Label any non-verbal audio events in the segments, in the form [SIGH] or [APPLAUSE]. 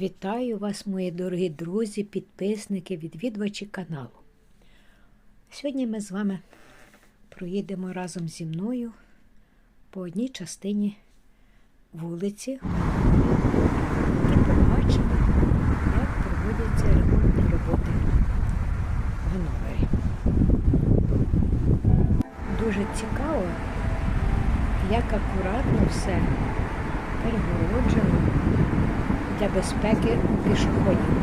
Вітаю вас, мої дорогі друзі, підписники, відвідувачі каналу. Сьогодні ми з вами проїдемо разом зі мною по одній частині вулиці і побачимо, як проводяться ремонтні роботи в Гановері. Дуже цікаво, як акуратно все перегороджено для безпеки пішоходів.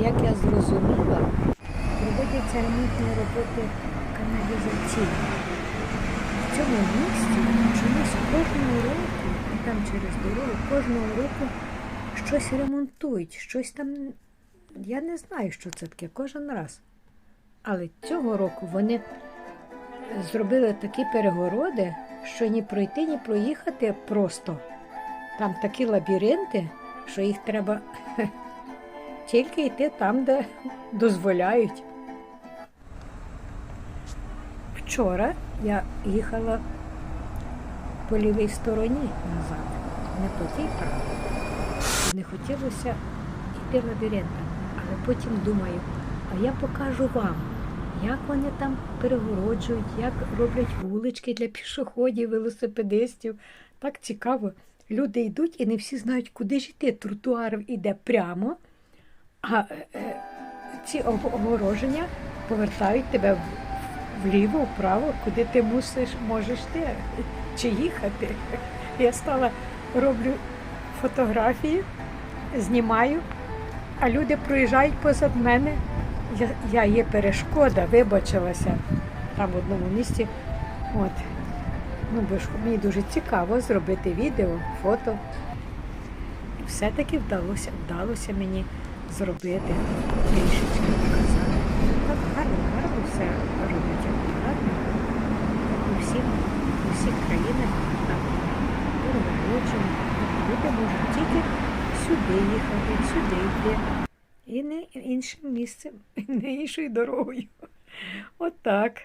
Як я зрозуміла, проводяться ремонтні роботи каналізаційні. В цьому місці чомусь кожного року, і там через дорогу, кожного року щось ремонтують, щось там, я не знаю, що це таке, кожен раз. Але цього року вони зробили такі перегороди, що ні пройти, ні проїхати просто. Там такі лабіринти, що їх треба [LAUGHS] тільки йти там, де дозволяють. Вчора я їхала по лівій стороні назад, не по тій правій. Не хотілося йти лабіринтом, але потім думаю, а я покажу вам, як вони там перегороджують, як роблять вулички для пішоходів, велосипедистів. Так цікаво. Люди йдуть і не всі знають, куди ж йти. Тротуар іде прямо, а е, е, ці ог- огороження повертають тебе вліво, вправо, куди ти мусиш, можеш йти чи їхати. [LAUGHS] Я стала, роблю фотографії, знімаю, а люди проїжджають позад мене. Я, є перешкода, вибачилася там в одному місці. От. Ну, бо ж мені дуже цікаво зробити відео, фото. І все-таки вдалося, вдалося мені зробити трішечки показати. Так гарно, гарно все роблять акуратно. У всіх, у всіх країнах так перегороджено. Люди можуть тільки сюди їхати, сюди йти. І не іншим місцем, [LAUGHS] не іншою дорогою. Отак.